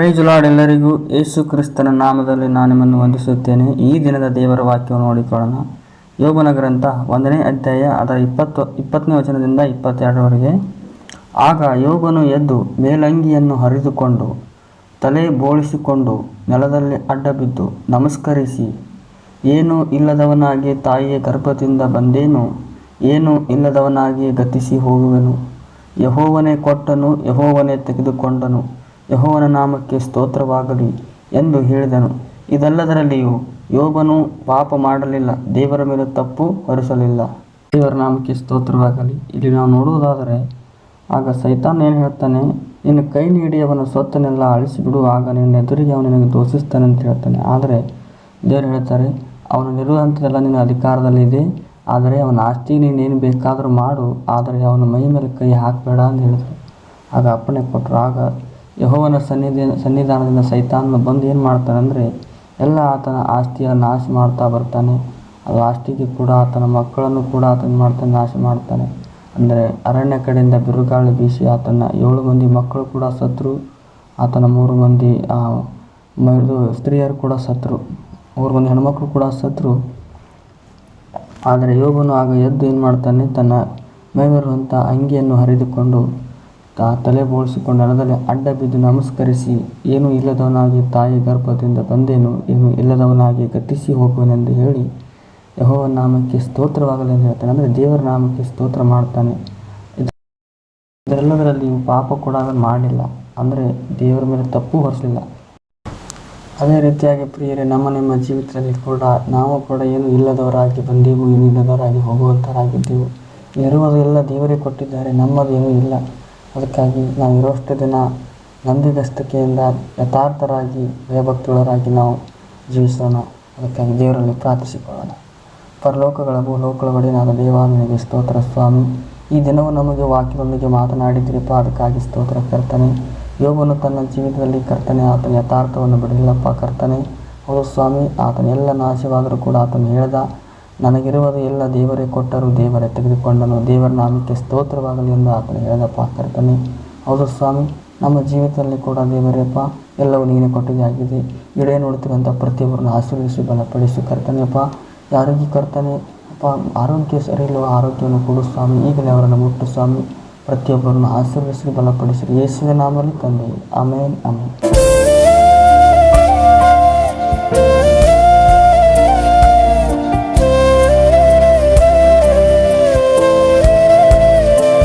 ಪ್ರೈಜುಲಾಡ್ ಎಲ್ಲರಿಗೂ ಯೇಸು ಕ್ರಿಸ್ತನ ನಾಮದಲ್ಲಿ ನಾನು ನಿಮ್ಮನ್ನು ವಂದಿಸುತ್ತೇನೆ. ಈ ದಿನದ ದೇವರ ವಾಕ್ಯವನ್ನು ನೋಡಿಕೊಳ್ಳೋಣ. ಯೋಬನ ಗ್ರಂಥ ಒಂದನೇ ಅಧ್ಯಾಯ ಅದರ ಇಪ್ಪತ್ತು, ಇಪ್ಪತ್ತನೇ ವಚನದಿಂದ ಇಪ್ಪತ್ತೆರಡರವರೆಗೆ. ಆಗ ಯೋಬನು ಎದ್ದು ಮೇಲಂಗಿಯನ್ನು ಹರಿದುಕೊಂಡು ತಲೆ ಬೋಳಿಸಿಕೊಂಡು ನೆಲದಲ್ಲಿ ಅಡ್ಡಬಿದ್ದು ನಮಸ್ಕರಿಸಿ, ಏನೂ ಇಲ್ಲದವನಾಗಿ ತಾಯಿಯ ಗರ್ಭದಿಂದ ಬಂದೇನು? ಏನೂ ಇಲ್ಲದವನಾಗಿ ಗತಿಸಿ ಹೋಗುವೆನು? ಯಹೋವನೇ ಕೊಟ್ಟನು, ಯಹೋವನೇ ತೆಗೆದುಕೊಂಡನು. ಯಹೋವನ ನಾಮಕ್ಕೆ ಸ್ತೋತ್ರವಾಗಲಿ ಎಂದು ಹೇಳಿದನು. ಇದೆಲ್ಲದರಲ್ಲಿಯೂ ಯೋಬನು ಪಾಪ ಮಾಡಲಿಲ್ಲ, ದೇವರ ಮೇಲೆ ತಪ್ಪು ಹೊರಿಸಲಿಲ್ಲ. ದೇವರ ನಾಮಕ್ಕೆ ಸ್ತೋತ್ರವಾಗಲಿ. ಇಲ್ಲಿ ನಾವು ನೋಡುವುದಾದರೆ, ಆಗ ಸೈತಾನ್ ಏನು ಹೇಳ್ತಾನೆ ನಿನ್ನ ಕೈ ನೀಡಿ ಅವನ ಸ್ವತ್ತನ್ನೆಲ್ಲ ಅಳಿಸಿಬಿಡು, ಆಗ ನಿನ್ನ ಎದುರಿಗೆ ಅವನು ನಿನಗೆ ದೋಷಿಸ್ತಾನೆ ಅಂತ ಹೇಳ್ತಾನೆ. ಆದರೆ ದೇವರು ಹೇಳ್ತಾರೆ, ಅವನು ನಿರುವಂಥದ್ದೆಲ್ಲ ನಿನ್ನ ಅಧಿಕಾರದಲ್ಲಿದೆ ಆದರೆ ಅವನ ಆಸ್ತಿ ನೀನೇನು ಬೇಕಾದರೂ ಮಾಡು, ಆದರೆ ಅವನ ಮೈ ಮೇಲೆ ಕೈ ಹಾಕಬೇಡ ಅಂತ ಹೇಳಿದರು. ಆಗ ಅಪ್ಪಣೆ ಕೊಟ್ಟರು. ಆಗ ಯಹೋವನ ಸನ್ನಿಧಿ, ಸನ್ನಿಧಾನದಿಂದ ಸೈತಾನ ಬಂದು ಏನು ಮಾಡ್ತಾನೆ ಅಂದರೆ ಎಲ್ಲ ಆತನ ಆಸ್ತಿಯ ನಾಶ ಮಾಡ್ತಾ ಬರ್ತಾನೆ. ಅದು ಆಸ್ತಿಗೆ ಕೂಡ ಆತನ ಮಕ್ಕಳನ್ನು ಕೂಡ ಆತನ ಮಾಡ್ತಾನೆ, ನಾಶ ಮಾಡ್ತಾನೆ. ಅಂದರೆ ಅರಣ್ಯ ಕಡೆಯಿಂದ ಬಿರುಗಾಳಿ ಬೀಸಿ ಆತನ ಏಳು ಮಂದಿ ಮಕ್ಕಳು ಕೂಡ ಸತ್ರು, ಆತನ ಮೂರು ಮಂದಿ ಇದು ಸ್ತ್ರೀಯರು ಕೂಡ ಸತ್ರು, ಮೂರು ಮಂದಿ ಹೆಣ್ಮಕ್ಳು ಕೂಡ ಸತ್ರು. ಆದರೆ ಯೋಗನು ಆಗ ಎದ್ದು ಏನು ಮಾಡ್ತಾನೆ, ತನ್ನ ಮೇಲಿರುವಂಥ ಅಂಗಿಯನ್ನು ಹರಿದುಕೊಂಡು ತಾ ತಲೆ ಬೋಳಿಸಿಕೊಂಡು ನೆಲದಲ್ಲಿ ಅಡ್ಡ ಬಿದ್ದು ನಮಸ್ಕರಿಸಿ, ಏನೂ ಇಲ್ಲದವನಾಗಿ ತಾಯಿ ಗರ್ಭದಿಂದ ಬಂದೇನು, ಏನು ಇಲ್ಲದವನಾಗಿ ಗತಿಸಿ ಹೋಗುವನೆಂದು ಹೇಳಿ ಯಹೋವ ನಾಮಕ್ಕೆ ಸ್ತೋತ್ರವಾಗಲಿ ಎಂದು ಹೇಳ್ತಾನೆ. ಅಂದರೆ ದೇವರ ನಾಮಕ್ಕೆ ಸ್ತೋತ್ರ ಮಾಡ್ತಾನೆ. ಇದು- ಇದೆಲ್ಲದರಲ್ಲಿ ಪಾಪ ಕೂಡ ಅದನ್ನು ಮಾಡಲಿಲ್ಲ ಅಂದರೆ ದೇವರ ಮೇಲೆ ತಪ್ಪು ಹೊರಿಸಲಿಲ್ಲ. ಅದೇ ರೀತಿಯಾಗಿ ಪ್ರಿಯರೇ, ನಮ್ಮ ನಿಮ್ಮ ಜೀವಿತದಲ್ಲಿ ಕೂಡ ನಾವು ಕೂಡ ಏನು ಇಲ್ಲದವರಾಗಿ ಬಂದೆವು, ಏನು ಇಲ್ಲದವರಾಗಿ ಹೋಗುವಂಥವರಾಗಿದ್ದೆವು ಇರುವುದೆಲ್ಲ ದೇವರೇ ಕೊಟ್ಟಿದ್ದಾರೆ, ನಮ್ಮದು ಏನೂ ಇಲ್ಲ. ಅದಕ್ಕಾಗಿ ನಾವು ಇರೋಷ್ಟು ದಿನ ನಂಬಿಗಸ್ತಿಕೆಯಿಂದ ಯಥಾರ್ಥರಾಗಿ ಭಯಭಕ್ತಿಗಳರಾಗಿ ನಾವು ಜೀವಿಸೋಣ. ಅದಕ್ಕಾಗಿ ದೇವರಲ್ಲಿ ಪ್ರಾರ್ಥಿಸಿಕೊಳ್ಳೋಣ. ಪರಲೋಕಗಳ ಭೂಲೋಕಗಳ ನಾನು ನಿನಗೆ ಸ್ತೋತ್ರ ಸ್ವಾಮಿ. ಈ ದಿನವೂ ನಮಗೆ ವಾಕ್ಯದೊಂದಿಗೆ ಮಾತನಾಡಿದ್ರಿಪ್ಪ ಅದಕ್ಕಾಗಿ ಸ್ತೋತ್ರ ಕರ್ತನೆ. ಯೋಗನು ತನ್ನ ಜೀವಿತದಲ್ಲಿ ಕರ್ತನೆ, ಆತನ ಯಥಾರ್ಥವನ್ನು ಬಿಡಲಿಲ್ಲಪ್ಪ ಕರ್ತನೆ. ಹೌದು ಸ್ವಾಮಿ, ಆತನ ಎಲ್ಲ ನಾಶವಾದರೂ ಕೂಡ ಆತನು ಹೇಳ್ದ ನನಗಿರುವುದು ಎಲ್ಲ ದೇವರೇ ಕೊಟ್ಟರು ದೇವರೇ ತೆಗೆದುಕೊಂಡನು. ದೇವರ ನಾಮಕ್ಕೆ ಸ್ತೋತ್ರವಾಗಲಿ ಎಂದು ಆತನು ಹೇಳಿದಪ್ಪ ಕರ್ತನೆ ಹೌದು ಸ್ವಾಮಿ, ನಮ್ಮ ಜೀವಿತದಲ್ಲಿ ಕೂಡ ದೇವರೇಪ್ಪ, ಎಲ್ಲವೂ ನೀನೇ ಕೊಟ್ಟಿದೆ ಆಗಿದೆ. ಇಡೇ ನೋಡುತ್ತಿರುವಂಥ ಪ್ರತಿಯೊಬ್ಬರನ್ನು ಆಶೀರ್ವಿಸಿ ಬಲಪಡಿಸಿ ಕರ್ತನೆಯಪ್ಪ. ಯಾರಿಗೆ ಕರ್ತನೆ, ಅಪ್ಪ, ಆರೋಗ್ಯ ಸರಿ ಇಲ್ಲವೋ, ಆರೋಗ್ಯವನ್ನು ಕೊಡು ಸ್ವಾಮಿ. ಈಗಲೇ ಅವರನ್ನು ಮುಟ್ಟು ಸ್ವಾಮಿ. ಪ್ರತಿಯೊಬ್ಬರನ್ನು ಆಶೀರ್ವಿಸಿ ಬಲಪಡಿಸಿ. ಯೇಸುವಿನ ನಾಮಲ್ಲಿ ತಂದೆ. ಆಮೇಲೆ ಆಮೇನ್.